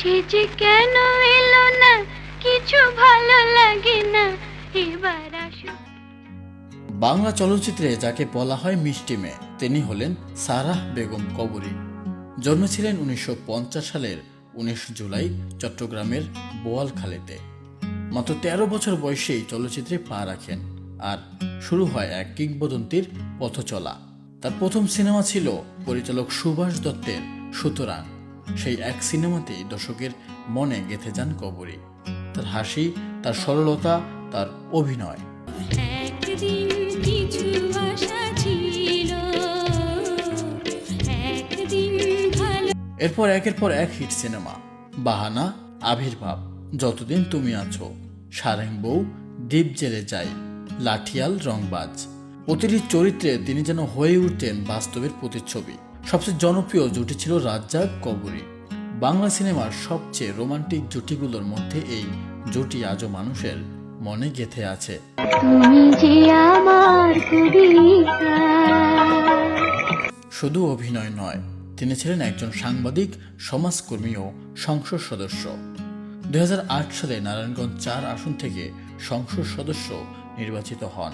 সে যে কেন এলো না, কিছু ভালো লাগে না, এবার আসুক বাংলা চলচ্চিত্রে যাকে বলা হয় মিষ্টি মেয়ে, তিনি হলেন সারাহ বেগম কবরী। জন্মেছিলেন উনিশশো সালের উনিশ জুলাই চট্টগ্রামের বোয়ালখালীতে। মাত্র তেরো বছর বয়সেই চলচ্চিত্রে পা রাখেন আর শুরু হয় এক কিংবদন্তির পথ চলা তার প্রথম সিনেমা ছিল পরিচালক সুভাষ দত্তের সুতরাং। সেই এক সিনেমাতেই দর্শকের মনে গেঁথে যান কবরী। তার হাসি তার সরলতা তার অভিনয়। এরপর একের পর এক হিট সিনেমা বাহানা আবির্ভাব। যতদিন তুমি আছো সারেং বউ দ্বীপ জেলে যাই লাঠিয়াল রংবাজ। প্রতিটি চরিত্রে তিনি যেন হয়ে উঠতেন বাস্তবের প্রতিচ্ছবি। সবচেয়ে জনপ্রিয় জুটি ছিল রাজ্জাক কবরী। বাংলা সিনেমার সবচেয়ে রোমান্টিক জুটিগুলোর মধ্যে এই জুটি আজও মানুষের মনে গেঁথে আছে। শুধু অভিনয় নয় তিনি ছিলেন একজন সাংবাদিক সমাজকর্মী ও সংসদ সদস্য। দু হাজার আট সালে নারায়ণগঞ্জ চার আসন থেকে সংসদ সদস্য নির্বাচিত হন।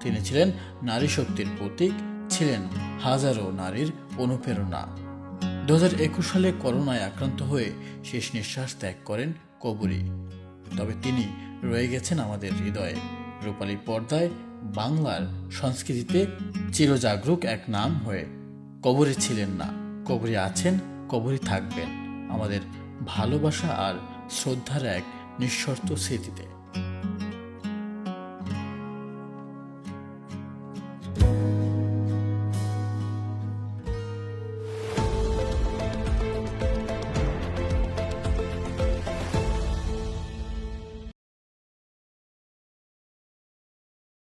তিনি ছিলেন নারী শক্তির প্রতীক ছিলেন হাজারো নারীর অনুপ্রেরণা। দু হাজার একুশ সালে করোনায় আক্রান্ত হয়ে শেষ নিঃশ্বাস ত্যাগ করেন কবরী। তবে তিনি রয়ে গেছেন আমাদের হৃদয়ে। রূপালী পর্দায় বাংলার সংস্কৃতিতে চিরজাগরুক এক নাম হয়ে। কবরে ছিলেন না। কবরে আছেন, কবরে থাকবেন। আমাদের ভালোবাসা আর শ্রদ্ধার এক নিঃশর্ত স্মৃতিতে।